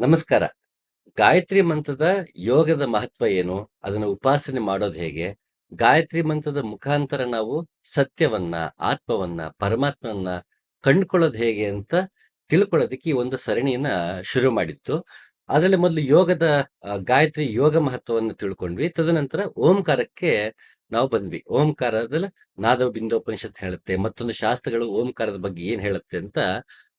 ನಮಸ್ಕಾರ. ಗಾಯತ್ರಿ ಮಂತ್ರದ ಯೋಗದ ಮಹತ್ವ ಏನು? ಅದನ್ನ ಉಪಾಸನೆ ಮಾಡೋದು ಹೇಗೆ? ಗಾಯತ್ರಿ ಮಂತ್ರದ ಮುಖಾಂತರ ನಾವು ಸತ್ಯವನ್ನ, ಆತ್ಮವನ್ನ ಪರಮಾತ್ಮನ್ನ ಕಂಡುಕೊಳ್ಳೋದು ಹೇಗೆ ಅಂತ ತಿಳ್ಕೊಳ್ಳೋದಕ್ಕೆ ಈ ಒಂದು ಸರಣಿಯನ್ನ ಶುರು ಮಾಡಿತ್ತು. ಅದರಲ್ಲಿ ಮೊದಲು ಯೋಗದ ಗಾಯತ್ರಿ ಯೋಗ ಮಹತ್ವವನ್ನು ತಿಳ್ಕೊಂಡ್ವಿ. ತದನಂತರ ಓಂಕಾರಕ್ಕೆ ನಾವು ಬಂದ್ವಿ. ಓಂಕಾರದಲ್ಲಿ ನಾದವ ಬಿಂದೋಪನಿಷತ್ ಹೇಳುತ್ತೆ, ಮತ್ತೊಂದು ಶಾಸ್ತ್ರಗಳು ಓಂಕಾರದ ಬಗ್ಗೆ ಏನ್ ಹೇಳುತ್ತೆ ಅಂತ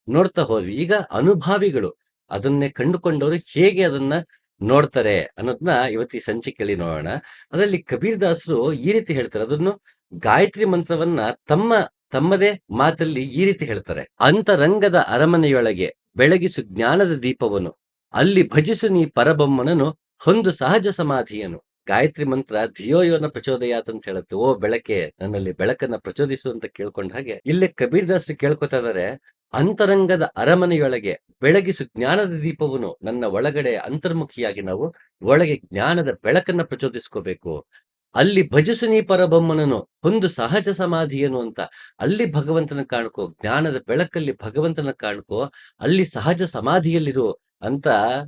ನೋಡ್ತಾ ಹೋದ್ವಿ. ಈಗ ಅನುಭಾವಿಗಳು ಅದನ್ನೇ ಕಂಡುಕೊಂಡವರು ಹೇಗೆ ಅದನ್ನ ನೋಡ್ತಾರೆ ಅನ್ನೋದನ್ನ ಇವತ್ತು ಈ ಸಂಚಿಕೆಯಲ್ಲಿ ನೋಡೋಣ. ಅದರಲ್ಲಿ ಕಬೀರ್ ದಾಸರು ಈ ರೀತಿ ಹೇಳ್ತಾರೆ. ಅದನ್ನು ಗಾಯತ್ರಿ ಮಂತ್ರವನ್ನ ತಮ್ಮ, ತಮ್ಮದೇ ಮಾತಲ್ಲಿ ಈ ರೀತಿ ಹೇಳ್ತಾರೆ. ಅಂತರಂಗದ ಅರಮನೆಯೊಳಗೆ ಬೆಳಗಿಸು ಜ್ಞಾನದ ದೀಪವನು ಅಲ್ಲಿ ಭಜಿಸು ನೀ ಪರಬೊಮ್ಮನನು ಹೊಂದು ಸಹಜ ಸಮಾಧಿಯನು ಗಾಯತ್ರಿ ಮಂತ್ರ ಧಿಯೋಯೋನ ಪ್ರಚೋದಯಾತ್ ಅಂತ ಹೇಳುತ್ತೆ. ಓ ಬೆಳಕೆ, ನನ್ನಲ್ಲಿ ಬೆಳಕನ್ನ ಪ್ರಚೋದಿಸು ಅಂತ ಕೇಳ್ಕೊಂಡ ಹಾಗೆ ಇಲ್ಲೇ ಕಬೀರ್ ದಾಸರು ಕೇಳ್ಕೊತಾ ಇದಾರೆ. ಅಂತರಂಗದ ಅರಮನೆಯೊಳಗೆ ಬೆಳಗಿಸು ಜ್ಞಾನದ ದೀಪವನು ನನ್ನ ಒಳಗಡೆ ಅಂತರ್ಮುಖಿಯಾಗಿ ನಾವು ಒಳಗೆ ಜ್ಞಾನದ ಬೆಳಕನ್ನ ಪ್ರಚೋದಿಸ್ಕೋಬೇಕು. ಅಲ್ಲಿ ಭಜಸನಿ ಪರಬೊಮ್ಮನನು ಒಂದು ಸಹಜ ಸಮಾಧಿಯನು ಅಂತ ಅಲ್ಲಿ ಭಗವಂತನ ಕಾಣ್ಕೋ, ಜ್ಞಾನದ ಬೆಳಕಲ್ಲಿ ಭಗವಂತನ ಕಾಣ್ಕೋ, ಅಲ್ಲಿ ಸಹಜ ಸಮಾಧಿಯಲ್ಲಿರು ಅಂತ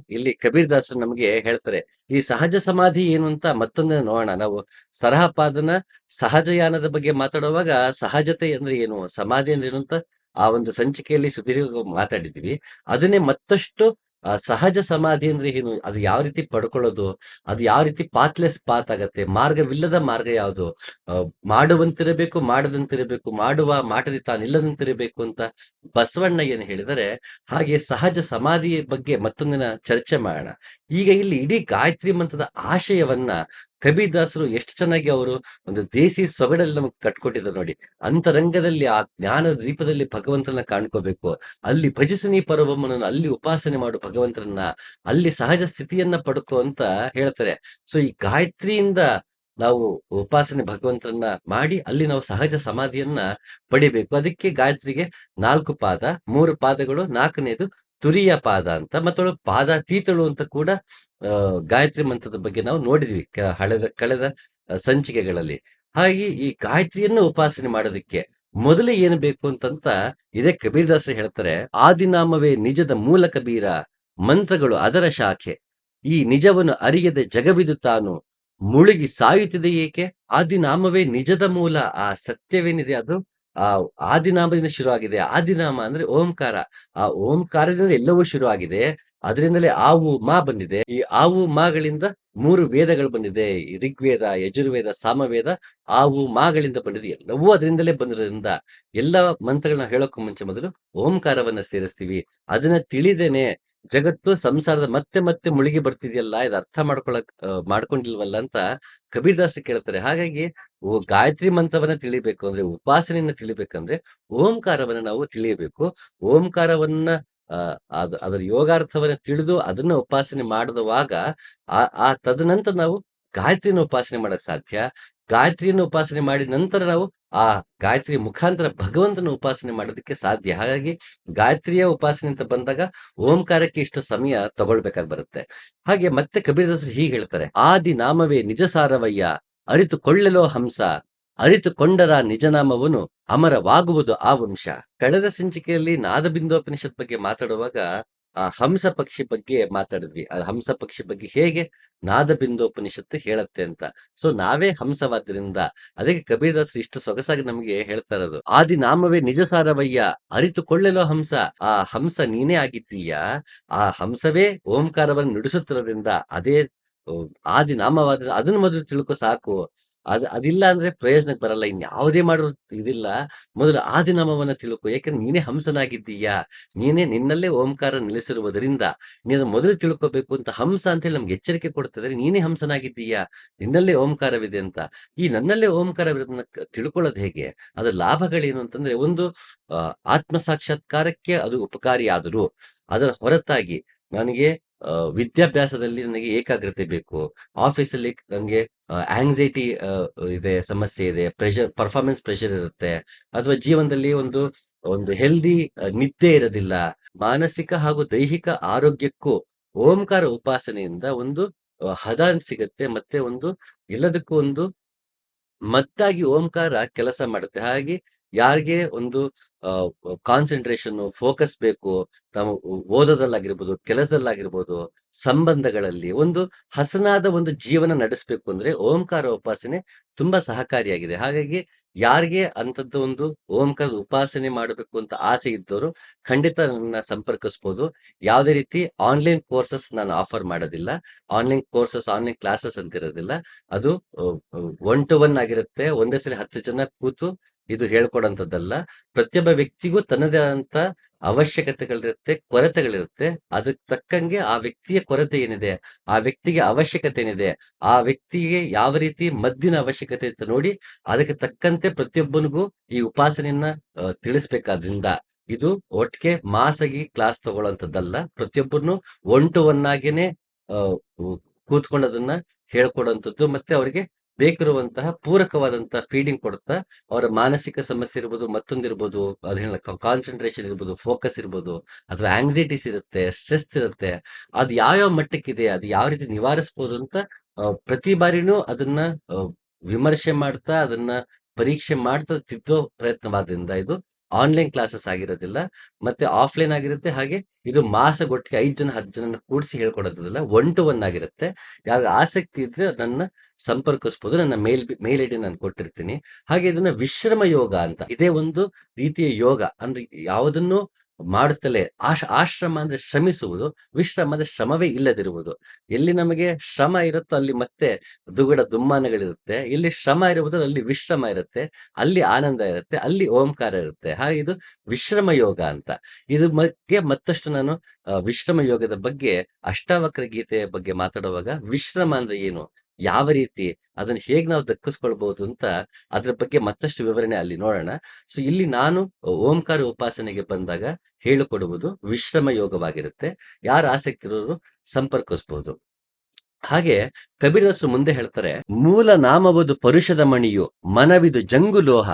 ಇಲ್ಲಿ ಕಬೀರ್ ದಾಸರು ನಮಗೆ ಹೇಳ್ತಾರೆ. ಈ ಸಹಜ ಸಮಾಧಿ ಏನು ಅಂತ ಮತ್ತೊಂದು ನೋಡೋಣ. ನಾವು ಸರಹಪಾದನ ಸಹಜಯಾನದ ಬಗ್ಗೆ ಮಾತಾಡುವಾಗ ಸಹಜತೆ ಅಂದ್ರೆ ಏನು? ಸಮಾಧಿ ಅಂದ್ರೆ ಏನು ಅಂತ ಆ ಒಂದು ಸಂಚಿಕೆಯಲ್ಲಿ ಸುದೀರ್ಘ ಮಾತಾಡಿದ್ವಿ ಅದನ್ನೇ ಮತ್ತಷ್ಟು ಸಹಜ ಸಮಾಧಿ ಅಂದ್ರೆ ಏನು? ಅದು ಯಾವ ರೀತಿ ಪಡ್ಕೊಳ್ಳೋದು? ಅದು ಯಾವ ರೀತಿ ಪಾತ್ಲೆಸ್ ಪಾತ್ ಆಗತ್ತೆ? ಮಾರ್ಗವಿಲ್ಲದ ಮಾರ್ಗ ಯಾವುದು? ಮಾಡುವಂತಿರಬೇಕು, ಮಾಡದಂತಿರಬೇಕು, ಮಾಡುವ ಮಾಡದಿ ತಾನಿಲ್ಲದಂತಿರಬೇಕು ಅಂತ ಬಸವಣ್ಣ ಏನು ಹೇಳಿದರೆ ಹಾಗೆ ಸಹಜ ಸಮಾಧಿ ಬಗ್ಗೆ ಮತ್ತೊಂದಿನ ಚರ್ಚೆ ಮಾಡೋಣ. ಈಗ ಇಲ್ಲಿ ಇಡೀ ಗಾಯತ್ರಿ ಮಂತ್ರದ ಆಶಯವನ್ನ ಕಬೀರ್ದಾಸರು ಎಷ್ಟು ಚೆನ್ನಾಗಿ ಅವರು ಒಂದು ದೇಸಿ ಸೊಗಡಲ್ಲಿ ನಮಗೆ ಕಟ್ಕೊಟ್ಟಿದ್ದಾರೆ ನೋಡಿ. ಅಂತರಂಗದಲ್ಲಿ ಆ ಜ್ಞಾನದ ದೀಪದಲ್ಲಿ ಭಗವಂತನ ಕಾಣ್ಕೋಬೇಕು. ಅಲ್ಲಿ ಭಜಿಸನಿ ಪರಬೊಮ್ಮನನ್ನು ಅಲ್ಲಿ ಉಪಾಸನೆ ಮಾಡು ಭಗವಂತನನ್ನ. ಅಲ್ಲಿ ಸಹಜ ಸ್ಥಿತಿಯನ್ನ ಪಡ್ಕೋ ಅಂತ ಹೇಳ್ತಾರೆ. ಸೊ ಈ ಗಾಯತ್ರಿಯಿಂದ ನಾವು ಉಪಾಸನೆ ಭಗವಂತರನ್ನ ಮಾಡಿ ಅಲ್ಲಿ ನಾವು ಸಹಜ ಸಮಾಧಿಯನ್ನ ಪಡಿಬೇಕು. ಅದಕ್ಕೆ ಗಾಯತ್ರಿಗೆ ನಾಲ್ಕು ಪಾದ, ಮೂರು ಪಾದಗಳು, ನಾಲ್ಕನೇದು ತುರಿಯ ಪಾದ ಅಂತ ಮತ್ತೊಳು ಪಾದಾತೀತಳು ಅಂತ ಕೂಡ ಗಾಯತ್ರಿ ಮಂತ್ರದ ಬಗ್ಗೆ ನಾವು ನೋಡಿದ್ವಿ ಹಳೆದ, ಕಳೆದ ಸಂಚಿಕೆಗಳಲ್ಲಿ. ಹಾಗೆ ಈ ಗಾಯತ್ರಿಯನ್ನು ಉಪಾಸನೆ ಮಾಡೋದಕ್ಕೆ ಮೊದಲು ಏನು ಬೇಕು ಅಂತಂತ ಇದೇ ಕಬೀರ್ದಾಸ ಹೇಳ್ತಾರೆ, ಆದಿನಾಮವೇ ನಿಜದ ಮೂಲ ಕಬೀರ, ಮಂತ್ರಗಳು ಅದರ ಶಾಖೆ. ಈ ನಿಜವನ್ನು ಅರಿಯದೆ ಜಗವಿದು ತಾನು, ಮುಳುಗಿ ಸಾಯುತ್ತಿದೆ ಏಕೆ? ಆದಿನಾಮವೇ ನಿಜದ ಮೂಲ, ಆ ಸತ್ಯವೇನಿದೆ ಅದು? ಆ ಆದಿನಾಮದಿಂದ ಶುರುವಾಗಿದೆ. ಆದಿನಾಮ ಅಂದ್ರೆ ಓಂಕಾರ. ಆ ಓಂಕಾರದಿಂದ ಎಲ್ಲವೂ ಶುರುವಾಗಿದೆ. ಅದರಿಂದಲೇ ಆವು ಮಾ ಬಂದಿದೆ. ಈ ಆವು ಮಾಗಳಿಂದ ಮೂರು ವೇದಗಳು ಬಂದಿದೆ. ಋಗ್ವೇದ, ಯಜುರ್ವೇದ, ಸಾಮವೇದ ಆವು ಮಾಗಳಿಂದ ಬಂದಿದೆ. ಎಲ್ಲವೂ ಅದರಿಂದಲೇ ಬಂದಿರೋದ್ರಿಂದ ಎಲ್ಲ ಮಂತ್ರಗಳನ್ನ ಹೇಳೋಕ್ಕೂ ಮುಂಚೆ ಮೊದಲು ಓಂಕಾರವನ್ನ ಸೇರಿಸ್ತೀವಿ. ಅದನ್ನ ತಿಳಿದೇನೆ ಜಗತ್ತು ಸಂಸಾರದ ಮತ್ತೆ ಮತ್ತೆ ಮುಳುಗಿ ಬರ್ತಿದೆಯಲ್ಲ, ಇದು ಅರ್ಥ ಮಾಡ್ಕೊಳಕ್ ಮಾಡ್ಕೊಂಡಿಲ್ವಲ್ಲ ಅಂತ ಕಬೀರ್ದಾಸ ಕೇಳ್ತಾರೆ. ಹಾಗಾಗಿ ಓ, ಗಾಯತ್ರಿ ಮಂತ್ರವನ್ನ ತಿಳಿಬೇಕು ಅಂದ್ರೆ, ಉಪಾಸನೆಯನ್ನ ತಿಳಿಬೇಕಂದ್ರೆ, ಓಂಕಾರವನ್ನ ನಾವು ತಿಳಿಯಬೇಕು. ಓಂಕಾರವನ್ನ ಅಹ್ ಅದ್, ಅದರ ಯೋಗಾರ್ಥವನ್ನ ತಿಳಿದು ಅದನ್ನ ಉಪಾಸನೆ ಮಾಡಿದವಾಗ ಆ ಆ ತದನಂತರ ನಾವು ಗಾಯತ್ರಿಯನ್ನು ಉಪಾಸನೆ ಮಾಡಕ್ ಸಾಧ್ಯ. ಗಾಯತ್ರಿಯನ್ನು ಉಪಾಸನೆ ಮಾಡಿ ನಂತರ ನಾವು ಆ ಗಾಯತ್ರಿ ಮುಖಾಂತರ ಭಗವಂತನ ಉಪಾಸನೆ ಮಾಡೋದಕ್ಕೆ ಸಾಧ್ಯ. ಹಾಗಾಗಿ ಗಾಯತ್ರಿಯ ಉಪಾಸನೆ ಅಂತ ಬಂದಾಗ ಓಂಕಾರಕ್ಕೆ ಇಷ್ಟು ಸಮಯ ತಗೊಳ್ಬೇಕಾಗಿ ಬರುತ್ತೆ. ಹಾಗೆ ಮತ್ತೆ ಕಬೀರದಾಸರು ಹೀಗೆ ಹೇಳ್ತಾರೆ, ಆದಿ ನಾಮವೇ ನಿಜ ಸಾರವಯ್ಯ, ಅರಿತುಕೊಳ್ಳಲೋ ಹಂಸ, ಅರಿತುಕೊಂಡರ ನಿಜನಾಮವನು ಅಮರವಾಗುವುದು ಆ ವಂಶ. ಕಳೆದ ಸಂಚಿಕೆಯಲ್ಲಿ ನಾದಬಿಂದೋಪನಿಷತ್ ಬಗ್ಗೆ ಮಾತಾಡುವಾಗ ಆ ಹಂಸ ಪಕ್ಷಿ ಬಗ್ಗೆ ಮಾತಾಡಿದ್ವಿ. ಆ ಹಂಸ ಪಕ್ಷಿ ಬಗ್ಗೆ ಹೇಗೆ? ನಾದಬಿಂದೋಪನಿಷತ್ತು ಹೇಳತ್ತೆ ಅಂತ. ಸೊ ನಾವೇ ಹಂಸವಾದ್ರಿಂದ ಅದಕ್ಕೆ ಕಬೀರದಾಸ್ ಇಷ್ಟು ಸೊಗಸಾಗಿ ನಮಗೆ ಹೇಳ್ತಾ ಇರೋದು. ಆದಿ ನಾಮವೇ ನಿಜ ಸಾರವಯ್ಯ, ಅರಿತುಕೊಳ್ಳಲೋ ಹಂಸ. ಆ ಹಂಸ ನೀನೇ ಆಗಿದ್ದೀಯಾ? ಆ ಹಂಸವೇ ಓಂಕಾರವನ್ನು ನುಡಿಸುತ್ತಿರೋದ್ರಿಂದ ಅದೇ ಆದಿ ನಾಮವಾದ, ಅದನ್ನ ಮೊದಲು ತಿಳ್ಕೊ ಸಾಕು. ಅದ್, ಅದಿಲ್ಲ ಅಂದ್ರೆ ಪ್ರಯೋಜನಕ್ಕೆ ಬರಲ್ಲ. ಇನ್ ಯಾವುದೇ ಮಾಡೋ ಇದಿಲ್ಲ. ಮೊದಲು ಆದಿನಾಮವನ್ನ ತಿಳ್ಕೊ. ಯಾಕಂದ್ರೆ ನೀನೇ ಹಂಸನಾಗಿದ್ದೀಯಾ? ನೀನೇ ನಿನ್ನಲ್ಲೇ ಓಂಕಾರ ನೆಲೆಸಿರುವುದರಿಂದ ನೀನು ಮೊದಲು ತಿಳ್ಕೊಬೇಕು ಅಂತ ಹಂಸ ಅಂತ ಹೇಳಿ ನಮ್ಗೆ ಎಚ್ಚರಿಕೆ ಕೊಡ್ತಿದ್ರೆ ನೀನೇ ಹಂಸನಾಗಿದ್ದೀಯಾ? ನಿನ್ನಲ್ಲೇ ಓಂಕಾರವಿದೆ ಅಂತ. ಈ ನನ್ನಲ್ಲೇ ಓಂಕಾರವಿರೋದನ್ನ ತಿಳ್ಕೊಳ್ಳೋದು ಹೇಗೆ? ಅದರ ಲಾಭಗಳೇನು ಅಂತಂದ್ರೆ ಒಂದು ಆತ್ಮ ಸಾಕ್ಷಾತ್ಕಾರಕ್ಕೆ ಅದು ಉಪಕಾರಿಯಾದರೂ ಅದರ ಹೊರತಾಗಿ ನನಗೆ ವಿದ್ಯಾಭ್ಯಾಸದಲ್ಲಿ ನನಗೆ ಏಕಾಗ್ರತೆ ಬೇಕು. ಆಫೀಸಲ್ಲಿ ನನಗೆ ಆಂಗ್ಸೈಟಿ ಇದೆ, ಸಮಸ್ಯೆ ಇದೆ ಪ್ರೆಷರ್ ಪರ್ಫಾರ್ಮೆನ್ಸ್ ಪ್ರೆಷರ್ ಇರುತ್ತೆ. ಅಥವಾ ಜೀವನದಲ್ಲಿ ಒಂದು ಒಂದು ಹೆಲ್ದಿ ನಿದ್ದೆ ಇರೋದಿಲ್ಲ. ಮಾನಸಿಕ ಹಾಗೂ ದೈಹಿಕ ಆರೋಗ್ಯಕ್ಕೂ ಓಂಕಾರ ಉಪಾಸನೆಯಿಂದ ಒಂದು ಹದ ಸಿಗುತ್ತೆ. ಮತ್ತೆ ಒಂದು ಎಲ್ಲದಕ್ಕೂ ಒಂದು ಮತ್ತಾಗಿ ಓಂಕಾರ ಕೆಲಸ ಮಾಡುತ್ತೆ. ಹಾಗೆ ಯಾರಿಗೆ ಒಂದು ಕಾನ್ಸಂಟ್ರೇಷನ್ ಫೋಕಸ್ ಬೇಕು ತಮ್ಮ ಓದೋದ್ರಲ್ಲಾಗಿರ್ಬೋದು, ಕೆಲಸದಲ್ಲಾಗಿರ್ಬೋದು, ಸಂಬಂಧಗಳಲ್ಲಿ ಒಂದು ಹಸನಾದ ಒಂದು ಜೀವನ ನಡೆಸಬೇಕು ಅಂದ್ರೆ ಓಂಕಾರ ಉಪಾಸನೆ ತುಂಬಾ ಸಹಕಾರಿಯಾಗಿದೆ. ಹಾಗಾಗಿ ಯಾರಿಗೆ ಅಂತದ್ದು ಒಂದು ಓಂಕಾರ ಉಪಾಸನೆ ಮಾಡಬೇಕು ಅಂತ ಆಸೆ ಇದ್ದವರು ಖಂಡಿತ ನನ್ನ ಸಂಪರ್ಕಿಸ್ಬೋದು. ಯಾವುದೇ ರೀತಿ ಆನ್ಲೈನ್ ಕೋರ್ಸಸ್ ನಾನು ಆಫರ್ ಮಾಡೋದಿಲ್ಲ. ಆನ್ಲೈನ್ ಕೋರ್ಸಸ್ ಆನ್ಲೈನ್ ಕ್ಲಾಸಸ್ ಅಂತ ಇರೋದಿಲ್ಲ ಅದು ಒನ್ ಟು ಒನ್ ಆಗಿರುತ್ತೆ. ಒಂದೇ ಸಲ ಹತ್ತು ಜನ ಕೂತು ಇದು ಹೇಳ್ಕೊಡಂತದ್ದಲ್ಲ ಪ್ರತಿಯೊಬ್ಬ ವ್ಯಕ್ತಿಗೂ ತನ್ನದೇ ಆದಂತ ಅವಶ್ಯಕತೆಗಳಿರುತ್ತೆ, ಕೊರತೆಗಳಿರುತ್ತೆ. ಅದಕ್ಕೆ ತಕ್ಕಂಗೆ ಆ ವ್ಯಕ್ತಿಯ ಕೊರತೆ ಏನಿದೆ, ಆ ವ್ಯಕ್ತಿಗೆ ಅವಶ್ಯಕತೆ ಏನಿದೆ, ಆ ವ್ಯಕ್ತಿಗೆ ಯಾವ ರೀತಿ ಮದ್ದಿನ ಅವಶ್ಯಕತೆ ಅಂತ ನೋಡಿ, ಅದಕ್ಕೆ ತಕ್ಕಂತೆ ಪ್ರತಿಯೊಬ್ಬನಿಗೂ ಈ ಉಪಾಸನೆಯನ್ನ ತಿಳಿಸ್ಬೇಕಾದ್ರಿಂದ. ಇದು ಒಟ್ಟಿಗೆ ಮಾಸಾಗಿ ಕ್ಲಾಸ್ ತಗೊಳ್ಳೋಂಥದ್ದಲ್ಲ. ಪ್ರತಿಯೊಬ್ಬರನ್ನು ಒಂಟು ಟು ಕೂತ್ಕೊಂಡದನ್ನ ಹೇಳ್ಕೊಡುವಂಥದ್ದು ಮತ್ತೆ ಅವರಿಗೆ ಬೇಕಿರುವಂತಹ ಪೂರಕವಾದಂತಹ ಫೀಡಿಂಗ್ ಕೊಡ್ತಾ ಅವರ ಮಾನಸಿಕ ಸಮಸ್ಯೆ ಇರ್ಬೋದು ಮತ್ತೊಂದಿರ್ಬೋದು ಅದೇನ ಕಾನ್ಸಂಟ್ರೇಷನ್ ಇರ್ಬೋದು ಫೋಕಸ್ ಇರ್ಬೋದು, ಅಥವಾ ಆಂಗ್ಸೈಟೀಸ್ ಇರುತ್ತೆ ಸ್ಟ್ರೆಸ್ ಇರುತ್ತೆ, ಅದು ಯಾವ್ಯಾವ ಮಟ್ಟಕ್ಕಿದೆ, ಅದು ಯಾವ ರೀತಿ ನಿವಾರಿಸ್ಬೋದು ಅಂತ ಪ್ರತಿ ಬಾರಿನೂ ಅದನ್ನ ವಿಮರ್ಶೆ ಮಾಡ್ತಾ, ಅದನ್ನ ಪರೀಕ್ಷೆ ಮಾಡ್ತಾ ತಿದ್ದೋ ಪ್ರಯತ್ನವಾದ್ರಿಂದ ಇದು ಆನ್ಲೈನ್ ಕ್ಲಾಸಸ್ ಆಗಿರೋದಿಲ್ಲ, ಮತ್ತೆ ಆಫ್ಲೈನ್ ಆಗಿರುತ್ತೆ, ಹಾಗೆ ಇದು ಮಾಸಗೊಟ್ಟಿಗೆ ಐದ್ ಜನ ಹತ್ತು ಜನ ಕೂಡಿಸಿ ಹೇಳ್ಕೊಡೋದಿಲ್ಲ ಒನ್ ಟು ಒನ್ ಆಗಿರುತ್ತೆ. ಯಾರು ಆಸಕ್ತಿ ಇದ್ರೆ ನನ್ನ ಸಂಪರ್ಕಿಸ್ಬೋದು, ನನ್ನ ಮೇಲ್ ಮೇಲ್ ಐಡಿ ನಾನು ಕೊಟ್ಟಿರ್ತೀನಿ. ಹಾಗೆ ಇದನ್ನ ವಿಶ್ರಮ ಯೋಗ ಅಂತ, ಇದೇ ಒಂದು ರೀತಿಯ ಯೋಗ. ಅಂದ್ರೆ ಯಾವುದನ್ನು ಮಾಡುತ್ತಲೇ ಆಶ್, ಆಶ್ರಮ ಅಂದ್ರೆ ಶ್ರಮಿಸುವುದು, ವಿಶ್ರಮ ಅಂದ್ರೆ ಶ್ರಮವೇ ಇಲ್ಲದಿರುವುದು. ಎಲ್ಲಿ ನಮಗೆ ಶ್ರಮ ಇರುತ್ತೋ ಅಲ್ಲಿ ಮತ್ತೆ ದುಗುಡ ದುಮ್ಮಾನಗಳಿರುತ್ತೆ. ಎಲ್ಲಿ ಶ್ರಮ ಇರುವುದು ಅಲ್ಲಿ ವಿಶ್ರಮ ಇರುತ್ತೆ, ಅಲ್ಲಿ ಆನಂದ ಇರುತ್ತೆ, ಅಲ್ಲಿ ಓಂಕಾರ ಇರುತ್ತೆ. ಹಾಗೆ ಇದು ವಿಶ್ರಮ ಯೋಗ ಅಂತ. ಇದು ಬಗ್ಗೆ ಮತ್ತಷ್ಟು ನಾನು ವಿಶ್ರಮ ಯೋಗದ ಬಗ್ಗೆ, ಅಷ್ಟಾವಕ್ರ ಗೀತೆಯ ಬಗ್ಗೆ ಮಾತಾಡುವಾಗ ವಿಶ್ರಮ ಅಂದ್ರೆ ಏನು? ಯಾವ ರೀತಿ ಅದನ್ನು ಹೇಗೆ ನಾವು ದಕ್ಕಿಸ್ಕೊಳ್ಬಹುದು ಅಂತ ಅದ್ರ ಬಗ್ಗೆ ಮತ್ತಷ್ಟು ವಿವರಣೆ ಅಲ್ಲಿ ನೋಡೋಣ. ಸೊ ಇಲ್ಲಿ ನಾನು ಓಂಕಾರ ಉಪಾಸನೆಗೆ ಬಂದಾಗ ಹೇಳಿಕೊಡುವುದು ವಿಶ್ರಮ ಯೋಗವಾಗಿರುತ್ತೆ. ಯಾರು ಆಸಕ್ತಿ ಇರೋರು ಸಂಪರ್ಕಿಸಬಹುದು ಹಾಗೆ ಕಬೀರದಾಸರು ಮುಂದೆ ಹೇಳ್ತಾರೆ, ಮೂಲ ನಾಮವದು ಪರುಷದ ಮಣಿಯು ಮನವಿದು ಜಂಗು ಲೋಹ.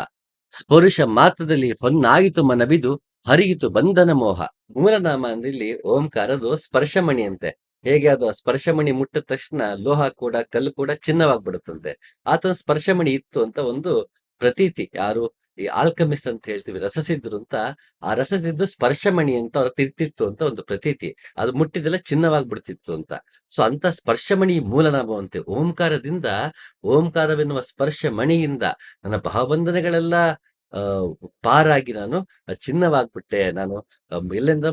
ಸ್ಪರುಷ ಮಾತ್ರದಲ್ಲಿ ಹೊನ್ನಾಗಿತು ಮನವಿದು ಹರಿಯಿತು ಬಂಧನ ಮೋಹ. ಮೂಲನಾಮ ಅಂದ್ರೆ ಇಲ್ಲಿ ಓಂಕಾರದು ಸ್ಪರ್ಶಮಣಿ ಅಂತೆ ಹೇಗೆ ಅದು ಸ್ಪರ್ಶಮಣಿ ಮುಟ್ಟಿದ ತಕ್ಷಣ ಲೋಹ ಕೂಡ, ಕಲ್ಲು ಕೂಡ ಚಿನ್ನವಾಗ್ಬಿಡುತ್ತಂತೆ. ಆತನ ಸ್ಪರ್ಶಮಣಿ ಇತ್ತು ಅಂತ ಒಂದು ಪ್ರತೀತಿ. ಯಾರು ಈ ಆಲ್ಕಮಿಸ್ಟ್ ಅಂತ ಹೇಳ್ತೀವಿ, ರಸಸಿದ್ರು ಅಂತ, ಆ ರಸಸಿದ್ದು ಸ್ಪರ್ಶಮಣಿ ಅಂತ ಅವ್ರ ತಿರ್ತಿತ್ತು ಅಂತ ಒಂದು ಪ್ರತೀತಿ. ಅದು ಮುಟ್ಟಿದೆಲ್ಲ ಚಿನ್ನವಾಗ್ಬಿಡ್ತಿತ್ತು ಅಂತ. ಸೊ ಅಂತ ಸ್ಪರ್ಶಮಣಿ ಮೂಲನಾಮವಂತೆ ಓಂಕಾರದಿಂದ, ಓಂಕಾರವೆನ್ನುವ ಸ್ಪರ್ಶ ಮಣಿಯಿಂದ ನನ್ನ ಭಾವಬಂಧನೆಗಳೆಲ್ಲ ಪಾರಾಗಿ ನಾನು ಚಿನ್ನವಾಗ್ಬಿಟ್ಟೆ. ನಾನು ಎಲ್ಲಿಂದ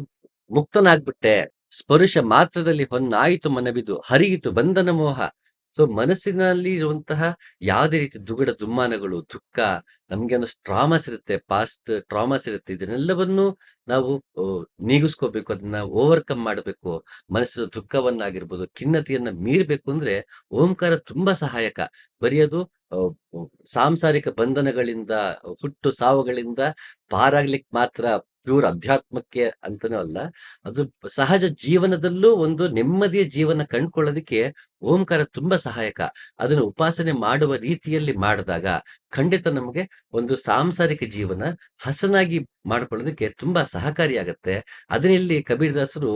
ಮುಕ್ತನಾಗ್ಬಿಟ್ಟೆ. ಸ್ಪರುಶ ಮಾತ್ರದಲ್ಲಿ ಹೊನ್ನಾಯಿತು ಮನವಿದು ಹರಿಯಿತು ಬಂಧನ ಮೋಹ. ಸೊ ಮನಸ್ಸಿನಲ್ಲಿ ಇರುವಂತಹ ಯಾವುದೇ ರೀತಿ ದುಗಡ ದುಮ್ಮಾನಗಳು, ದುಃಖ, ನಮ್ಗೆ ಅನ್ನೋ ಟ್ರಾಮಾಸ್ ಇರುತ್ತೆ ಪಾಸ್ಟ್ ಟ್ರಾಮಾಸ್ ಇರುತ್ತೆ, ಇದನ್ನೆಲ್ಲವನ್ನು ನಾವು ನೀಗಿಸ್ಕೋಬೇಕು, ಅದನ್ನ ಓವರ್ಕಮ್ ಮಾಡಬೇಕು. ಮನಸ್ಸಿನ ದುಃಖವನ್ನಾಗಿರ್ಬೋದು, ಖಿನ್ನತೆಯನ್ನ ಮೀರ್ಬೇಕು ಅಂದ್ರೆ ಓಂಕಾರ ತುಂಬಾ ಸಹಾಯಕ. ಬರೆಯೋದು ಸಾಂಸಾರಿಕ ಬಂಧನಗಳಿಂದ, ಹುಟ್ಟು ಸಾವುಗಳಿಂದ ಪಾರಾಗ್ಲಿಕ್ಕೆ ಮಾತ್ರ ಪ್ಯೂರ್ ಅಧ್ಯಾತ್ಮಕ್ಕೆ ಅಂತನೂ ಅಲ್ಲ. ಅದು ಸಹಜ ಜೀವನದಲ್ಲೂ ಒಂದು ನೆಮ್ಮದಿಯ ಜೀವನ ಕಂಡ್ಕೊಳ್ಳೋದಕ್ಕೆ ಓಂಕಾರ ತುಂಬಾ ಸಹಾಯಕ. ಅದನ್ನು ಉಪಾಸನೆ ಮಾಡುವ ರೀತಿಯಲ್ಲಿ ಮಾಡಿದಾಗ ಖಂಡಿತ ನಮಗೆ ಒಂದು ಸಾಂಸಾರಿಕ ಜೀವನ ಹಸನಾಗಿ ಮಾಡ್ಕೊಳ್ಳೋದಕ್ಕೆ ತುಂಬಾ ಸಹಕಾರಿಯಾಗತ್ತೆ ಅದನ್ನಿಲ್ಲಿ ಕಬೀರ್ದಾಸರು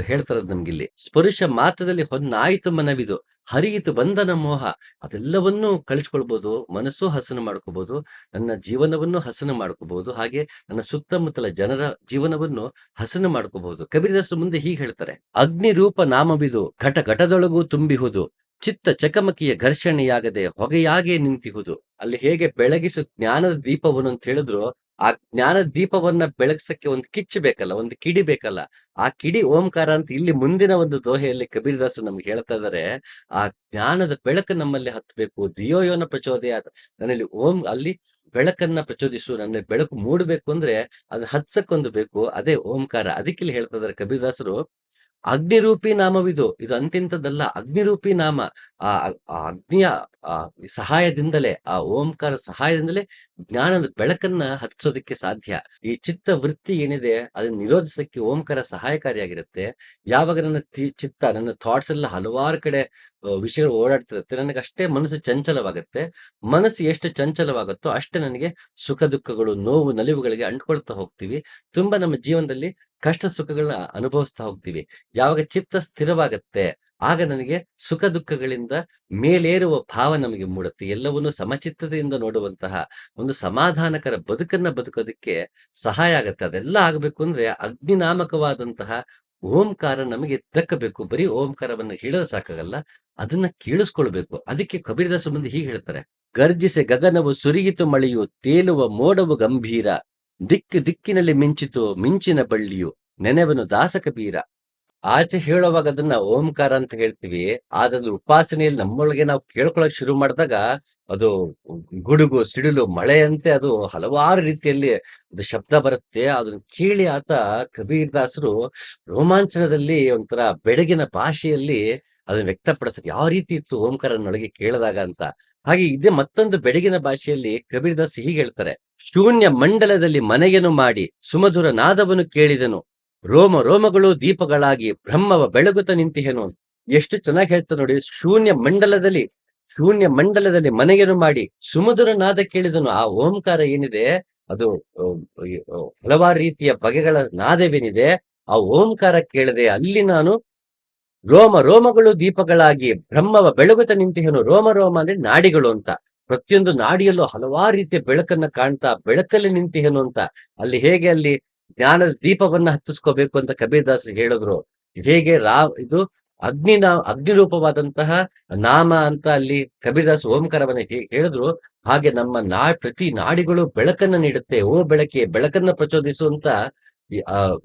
ಹೇಳ್ತಾರ ನಮ್ಗಿಲ್ಲಿ ಸ್ಪರ್ಶ ಮಾತ್ರದಲ್ಲಿ ಹೊನ್ನಾಯಿತು ಮನವಿದು, ಹರಿಯಿತು ಬಂಧನ ಮೋಹ. ಅದೆಲ್ಲವನ್ನೂ ಕಳಿಸ್ಕೊಳ್ಬಹುದು ಮನಸ್ಸು ಹಸನ ಮಾಡ್ಕೋಬಹುದು ನನ್ನ ಜೀವನವನ್ನು ಹಸನ ಮಾಡ್ಕೋಬಹುದು ಹಾಗೆ ನನ್ನ ಸುತ್ತಮುತ್ತಲ ಜನರ ಜೀವನವನ್ನು ಹಸನ ಮಾಡ್ಕೋಬಹುದು ಕಬೀರದಾಸರು ಮುಂದೆ ಹೀಗೆ ಹೇಳ್ತಾರೆ ಅಗ್ನಿ ರೂಪ ನಾಮವಿದು ಘಟ ಘಟದೊಳಗೂ ತುಂಬಿಹುದು. ಚಿತ್ತ ಚಕಮಕಿಯ ಘರ್ಷಣೆಯಾಗದೆ ಹೊಗೆಯಾಗೆ ನಿಂತಿಹುದು. ಅಲ್ಲಿ ಹೇಗೆ ಬೆಳಗಿಸು ಜ್ಞಾನದ ದೀಪವನ್ನು ಅಂತ ಹೇಳಿದ್ರು, ಆ ಜ್ಞಾನದ ದೀಪವನ್ನ ಬೆಳಗ್ಸಕ್ಕೆ ಒಂದು ಕಿಚ್ಚು ಬೇಕಲ್ಲ, ಒಂದು ಕಿಡಿ ಬೇಕಲ್ಲ. ಆ ಕಿಡಿ ಓಂಕಾರ ಅಂತ ಇಲ್ಲಿ ಮುಂದಿನ ಒಂದು ದೋಹೆಯಲ್ಲಿ ಕಬೀರದಾಸ ನಮ್ಗೆ ಹೇಳ್ತಾ ಇದಾರೆ, ಆ ಜ್ಞಾನದ ಬೆಳಕು ನಮ್ಮಲ್ಲಿ ಹತ್ತಬೇಕು ದಿಯೋಯೋನ ಪ್ರಚೋದಯ ನನ್ನಲ್ಲಿ ಓಂ, ಅಲ್ಲಿ ಬೆಳಕನ್ನ ಪ್ರಚೋದಿಸು, ನನ್ನ ಬೆಳಕು ಮೂಡಬೇಕು ಅಂದ್ರೆ ಅದನ್ನ ಹತ್ಸಕ್ಕೊಂದು ಬೇಕು, ಅದೇ ಓಂಕಾರ. ಅದಕ್ಕೆ ಇಲ್ಲಿ ಹೇಳ್ತಾ ಇದಾರೆ ಕಬೀರದಾಸರು. ಅಗ್ನಿರೂಪಿ ನಾಮವಿದು. ಇದು ಅಂತಿಂತದಲ್ಲ ಅಗ್ನಿರೂಪಿ ನಾಮ. ಆ ಅಗ್ನಿಯ ಸಹಾಯದಿಂದಲೇ, ಆ ಓಂಕಾರ ಸಹಾಯದಿಂದಲೇ ಜ್ಞಾನದ ಬೆಳಕನ್ನ ಹಚ್ಚೋದಕ್ಕೆ ಸಾಧ್ಯ. ಈ ಚಿತ್ತ ವೃತ್ತಿ ಏನಿದೆ ಅದನ್ನ ನಿರೋಧಿಸಕ್ಕೆ ಓಂಕಾರ ಸಹಾಯಕಾರಿಯಾಗಿರುತ್ತೆ. ಯಾವಾಗ ನನ್ನ ಚಿತ್ತ, ನನ್ನ ಥಾಟ್ಸ್ ಎಲ್ಲ ಹಲವಾರು ಕಡೆ ವಿಷಯಗಳು ಓಡಾಡ್ತಿರುತ್ತೆ. ನನಗೆ ಅಷ್ಟೇ ಮನಸ್ಸು ಚಂಚಲವಾಗುತ್ತೆ. ಮನಸ್ಸು ಎಷ್ಟು ಚಂಚಲವಾಗುತ್ತೋ ಅಷ್ಟೇ ನನಗೆ ಸುಖ ದುಃಖಗಳು, ನೋವು, ನಲಿವುಗಳಿಗೆ ಅಂಟ್ಕೊಳ್ತಾ ಹೋಗ್ತೀವಿ. ತುಂಬಾ ನಮ್ಮ ಜೀವನದಲ್ಲಿ ಕಷ್ಟ ಸುಖಗಳನ್ನ ಅನುಭವಿಸ್ತಾ ಹೋಗ್ತೀವಿ. ಯಾವಾಗ ಚಿತ್ತ ಸ್ಥಿರವಾಗತ್ತೆ, ಆಗ ನನಗೆ ಸುಖ ದುಃಖಗಳಿಂದ ಮೇಲೇರುವ ಭಾವ ನಮಗೆ ಮೂಡುತ್ತೆ. ಎಲ್ಲವನ್ನು ಸಮಚಿತ್ತತೆಯಿಂದ ನೋಡುವಂತಹ ಒಂದು ಸಮಾಧಾನಕರ ಬದುಕನ್ನ ಬದುಕೋದಕ್ಕೆ ಸಹಾಯ ಆಗತ್ತೆ. ಅದೆಲ್ಲ ಆಗಬೇಕು ಅಂದ್ರೆ ಅಗ್ನಿನಾಮಕವಾದಂತಹ ಓಂಕಾರ ನಮಗೆ ದಕ್ಕಬೇಕು. ಬರೀ ಓಂಕಾರವನ್ನು ಹೇಳೋದು ಸಾಕಾಗಲ್ಲ, ಅದನ್ನ ಕೇಳಿಸ್ಕೊಳ್ಬೇಕು. ಅದಕ್ಕೆ ಕಬೀರದಾಸ ಮುಂದೆ ಹೀಗೆ ಹೇಳ್ತಾರೆ. ಗರ್ಜಿಸೆ ಗಗನವು ಸುರಿಯಿತು ಮಳೆಯು, ತೇಲುವ ಮೋಡವು ಗಂಭೀರ. ದಿಕ್ಕು ದಿಕ್ಕಿನಲ್ಲಿ ಮಿಂಚಿತು, ಮಿಂಚಿನ ಬಳ್ಳಿಯು ನೆನೆವನು ದಾಸಕ ಕಬೀರ ಆಚೆ ಹೇಳುವಾಗ ಅದನ್ನ ಓಂಕಾರ ಅಂತ ಹೇಳ್ತೀವಿ. ಆದ್ರೆ ಉಪಾಸನೆಯಲ್ಲಿ ನಮ್ಮೊಳಗೆ ನಾವು ಕೇಳ್ಕೊಳಕ್ ಶುರು ಮಾಡಿದಾಗ ಅದು ಗುಡುಗು, ಸಿಡಿಲು, ಮಳೆಯಂತೆ ಅದು ಹಲವಾರು ರೀತಿಯಲ್ಲಿ ಅದು ಶಬ್ದ ಬರುತ್ತೆ. ಅದನ್ನ ಕೇಳಿ ಆತ ಕಬೀರ್ ದಾಸರು ರೋಮಾಂಚನದಲ್ಲಿ ಒಂಥರ ಬೆಳಗಿನ ಭಾಷೆಯಲ್ಲಿ ಅದನ್ನ ವ್ಯಕ್ತಪಡಿಸ್ತಾರೆ. ಯಾವ ರೀತಿ ಇತ್ತು ಓಂಕಾರನೊಳಗೆ ಕೇಳಿದಾಗ ಅಂತ. ಹಾಗೆ ಇದೇ ಮತ್ತೊಂದು ಬೆಳಗಿನ ಭಾಷೆಯಲ್ಲಿ ಕಬೀರ್ ದಾಸ್ ಹೀಗೆ ಹೇಳ್ತಾರೆ. ಶೂನ್ಯ ಮಂಡಲದಲ್ಲಿ ಮನೆಯನ್ನು ಮಾಡಿ ಸುಮಧುರ ನಾದವನ್ನು ಕೇಳಿದನು, ರೋಮ, ರೋಮಗಳು ದೀಪಗಳಾಗಿ ಬ್ರಹ್ಮವ ಬೆಳಗುತ್ತ ನಿಂತಿಹೆನು? ಎಷ್ಟು ಚೆನ್ನಾಗಿ ಹೇಳ್ತಾರೆ ನೋಡಿ, ಶೂನ್ಯ ಮಂಡಲದಲ್ಲಿ ಶೂನ್ಯ ಮಂಡಲದಲ್ಲಿ ಮನೆಯನ್ನು ಮಾಡಿ ಸುಮಧುರ ನಾದ ಕೇಳಿದನು. ಆ ಓಂಕಾರ ಏನಿದೆ? ಅದು ಹಲವಾರು ರೀತಿಯ ಬಗೆಗಳ ನಾದವೇನಿದೆ? ಆ ಓಂಕಾರ ಕೇಳದೆ ಅಲ್ಲಿ ನಾನು ರೋಮ, ರೋಮಗಳು ದೀಪಗಳಾಗಿ ಬ್ರಹ್ಮವ ಬೆಳಗುತ್ತ ನಿಂತಿಹನು? ರೋಮ ರೋಮ ಅಂದ್ರೆ ನಾಡಿಗಳು ಅಂತ. ಪ್ರತಿಯೊಂದು ನಾಡಿಯಲ್ಲೂ ಹಲವಾರು ರೀತಿಯ ಬೆಳಕನ್ನ ಕಾಣ್ತಾ, ಬೆಳಕಲ್ಲಿ ನಿಂತಿ ಏನು ಅಂತ, ಅಲ್ಲಿ ಹೇಗೆ ಅಲ್ಲಿ ಜ್ಞಾನದ ದೀಪವನ್ನ ಹತ್ತಿಸ್ಕೋಬೇಕು ಅಂತ ಕಬೀರ್ ದಾಸ್ ಹೇಳಿದ್ರು. ಹೇಗೆ ರಾ, ಇದು ಅಗ್ನಿ ನಾ ಅಗ್ನಿ ರೂಪವಾದಂತಹ ನಾಮ ಅಂತ ಅಲ್ಲಿ ಕಬೀರ್ದಾಸ್ ಓಂಕಾರವನ್ನ ಹೇಳಿದ್ರು. ಹಾಗೆ ನಮ್ಮ ನಾ, ಪ್ರತಿ ನಾಡಿಗಳು ಬೆಳಕನ್ನ ನೀಡುತ್ತೆ. ಓ ಬೆಳಕೆ, ಬೆಳಕನ್ನ ಪ್ರಚೋದಿಸುವಂತ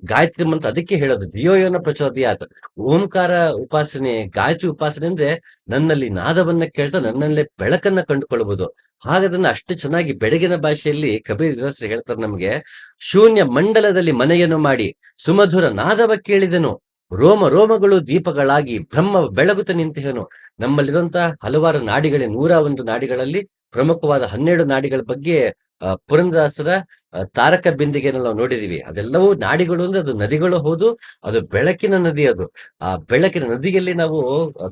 ಗಾಯತ್ರಿ ಮಂತ್ರ ಅದಕ್ಕೆ ಹೇಳೋದು ದಿಯೋಯೋನ ಪ್ರಚೋದಯಾತ್ ಓಂಕಾರ ಉಪಾಸನೆ, ಗಾಯತ್ರಿ ಉಪಾಸನೆ ಅಂದ್ರೆ ನನ್ನಲ್ಲಿ ನಾದವನ್ನ ಕೇಳ್ತಾ ನನ್ನಲ್ಲೇ ಬೆಳಕನ್ನ ಕಂಡುಕೊಳ್ಳಬಹುದು. ಹಾಗದನ್ನ ಅಷ್ಟು ಚೆನ್ನಾಗಿ ಬೆಳಗಿನ ಭಾಷೆಯಲ್ಲಿ ಕಬೀರ್ ಹೇಳ್ತಾರೆ ನಮ್ಗೆ, ಶೂನ್ಯ ಮಂಡಲದಲ್ಲಿ ಮನೆಯನ್ನು ಮಾಡಿ, ಸುಮಧುರ ನಾದವ ಕೇಳಿದನು. ರೋಮ ರೋಮಗಳು ದೀಪಗಳಾಗಿ ಬ್ರಹ್ಮ ಬೆಳಗುತ್ತ ನಿಂತೇನು ನಮ್ಮಲ್ಲಿರುವಂತಹ ಹಲವಾರು ನಾಡಿಗಳೇ ನೂರ ಒಂದು ನಾಡಿಗಳಲ್ಲಿ ಪ್ರಮುಖವಾದ ಹನ್ನೆರಡು ನಾಡಿಗಳ ಬಗ್ಗೆ ಆ, ಪುರಂದರದಾಸರ ತಾರಕ ಬಿಂದಿಗೆನ ನಾವು ನೋಡಿದೀವಿ. ಅದೆಲ್ಲವೂ ನಾಡಿಗಳು ಅಂದ್ರೆ ಅದು ನದಿಗಳು ಹೌದು ಅದು ಬೆಳಕಿನ ನದಿ ಅದು. ಆ ಬೆಳಕಿನ ನದಿಯಲ್ಲಿ ನಾವು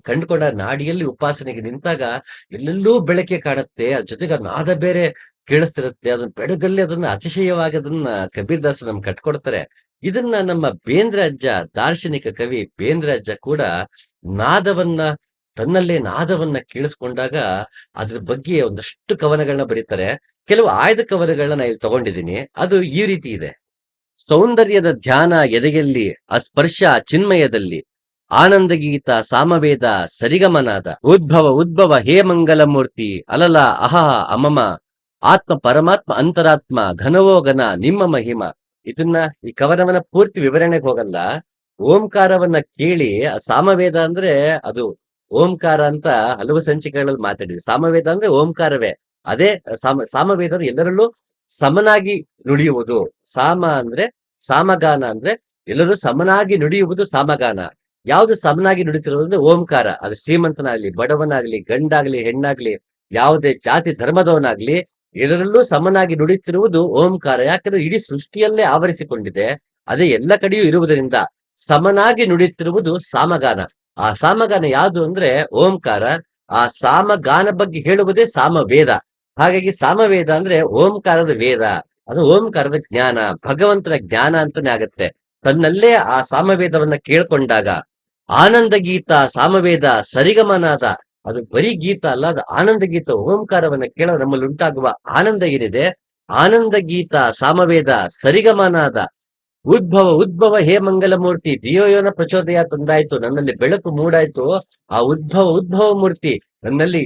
ಕಂಡುಕೊಂಡ ನಾಡಿಯಲ್ಲಿ ಉಪಾಸನೆಗೆ ನಿಂತಾಗ ಎಲ್ಲೆಲ್ಲೂ ಬೆಳಕೆ ಕಾಣುತ್ತೆ. ಅದ್ರ ಜೊತೆಗೆ ನಾದ ಬೇರೆ ಕೇಳಿಸ್ತಿರುತ್ತೆ. ಅದನ್ನ ಬೆಳಗಲ್ಲಿ ಅದನ್ನ ಅತಿಶಯವಾಗಿ ಅದನ್ನ ಕಬೀರ್ ದಾಸ್ ನಮ್ಗೆ ಕಟ್ಕೊಡ್ತಾರೆ. ಇದನ್ನ ನಮ್ಮ ಬೇಂದ್ರ ಅಜ್ಜ ದಾರ್ಶನಿಕ ಕವಿ ಬೇಂದ್ರ ಅಜ್ಜ ಕೂಡ ನಾದವನ್ನ ತನ್ನಲ್ಲೇ ನಾದವನ್ನ ಕೇಳಿಸ್ಕೊಂಡಾಗ ಅದ್ರ ಬಗ್ಗೆ ಒಂದಷ್ಟು ಕವನಗಳನ್ನ ಬರೀತಾರೆ. ಕೆಲವು ಆಯ್ದ ಕವನಗಳನ್ನ ನಾ ಇಲ್ಲಿ ತಗೊಂಡಿದ್ದೀನಿ. ಅದು ಈ ರೀತಿ ಇದೆ. ಸೌಂದರ್ಯದ ಧ್ಯಾನ ಎದೆಯಲ್ಲಿ ಅಸ್ಪರ್ಶ ಚಿನ್ಮಯದಲ್ಲಿ ಆನಂದ ಗೀತ ಸಾಮವೇದ, ಸರಿಗಮನಾದ, ಉದ್ಭವ ಉದ್ಭವ, ಹೇ ಮಂಗಲಮೂರ್ತಿ, ಅಲಲ ಅಹ ಅಮಮ, ಆತ್ಮ ಪರಮಾತ್ಮ, ಅಂತರಾತ್ಮ ಘನವೋ ಘನ ನಿಮ್ಮ ಮಹಿಮ. ಇದನ್ನ ಈ ಕವನವನ ಪೂರ್ತಿ ವಿವರಣೆಗೆ ಹೋಗಲ್ಲ. ಓಂಕಾರವನ್ನ ಕೇಳಿ ಸಾಮವೇದ ಅಂದ್ರೆ ಅದು ಓಂಕಾರ ಅಂತ ಹಲವು ಸಂಚಿಕೆಗಳಲ್ಲಿ ಮಾತಾಡಿದ್ವಿ. ಸಾಮವೇದ ಅಂದ್ರೆ ಓಂಕಾರವೇ. ಅದೇ ಸಾಮ ಸಾಮವೇದ ಅಂದ್ರೆ ಎಲ್ಲರಲ್ಲೂ ಸಮನಾಗಿ ನುಡಿಯುವುದು. ಸಾಮ ಅಂದ್ರೆ ಸಾಮಗಾನ ಅಂದ್ರೆ ಎಲ್ಲರೂ ಸಮನಾಗಿ ನುಡಿಯುವುದು ಸಾಮಗಾನ. ಯಾವುದು ಸಮನಾಗಿ ನುಡಿತಿರುವುದು ಅಂದ್ರೆ ಓಂಕಾರ. ಅದು ಶ್ರೀಮಂತನಾಗ್ಲಿ, ಬಡವನಾಗ್ಲಿ, ಗಂಡಾಗ್ಲಿ, ಹೆಣ್ಣಾಗ್ಲಿ, ಯಾವುದೇ ಜಾತಿ, ಧರ್ಮದವನಾಗ್ಲಿ ಎಲ್ಲರಲ್ಲೂ ಸಮನಾಗಿ ನುಡಿತಿರುವುದು ಓಂಕಾರ. ಯಾಕಂದ್ರೆ ಇಡೀ ಸೃಷ್ಟಿಯಲ್ಲೇ ಆವರಿಸಿಕೊಂಡಿದೆ. ಅದೇ ಎಲ್ಲ ಕಡೆಯೂ ಇರುವುದರಿಂದ ಸಮನಾಗಿ ನುಡಿತಿರುವುದು ಸಾಮಗಾನ. ಆ ಸಾಮಗಾನ ಯಾವುದು ಅಂದ್ರೆ ಓಂಕಾರ. ಆ ಸಾಮಗಾನ ಬಗ್ಗೆ ಹೇಳುವುದೇ ಸಾಮವೇದ. ಹಾಗಾಗಿ ಸಾಮವೇದ ಅಂದ್ರೆ ಓಂಕಾರದ ವೇದ. ಅದು ಓಂಕಾರದ ಜ್ಞಾನ. ಭಗವಂತನ ಜ್ಞಾನ ಅಂತಾನೆ ಆಗತ್ತೆ. ತನ್ನಲ್ಲೇ ಆ ಸಾಮವೇದವನ್ನ ಕೇಳ್ಕೊಂಡಾಗ ಆನಂದ ಗೀತ ಸಾಮವೇದ, ಸರಿಗಮನಾದ, ಅದು ಬರೀ ಗೀತ ಅಲ್ಲ, ಅದು ಆನಂದ ಗೀತ ಓಂಕಾರವನ್ನ ಕೇಳೋ ನಮ್ಮಲ್ಲಿ ಉಂಟಾಗುವ ಆನಂದ ಏನಿದೆ? ಆನಂದ ಗೀತ ಸಾಮವೇದ, ಸರಿಗಮನಾದ ಉದ್ಭವ ಉದ್ಭವ, ಹೇ ಮಂಗಲಮೂರ್ತಿ, ದಿಯೋಯೋನ ಪ್ರಚೋದಯ ತಂದಾಯ್ತು, ನನ್ನಲ್ಲಿ ಬೆಳಕು ಮೂಡಾಯ್ತು, ಆ ಉದ್ಭವ ಉದ್ಭವ ಮೂರ್ತಿ ನನ್ನಲ್ಲಿ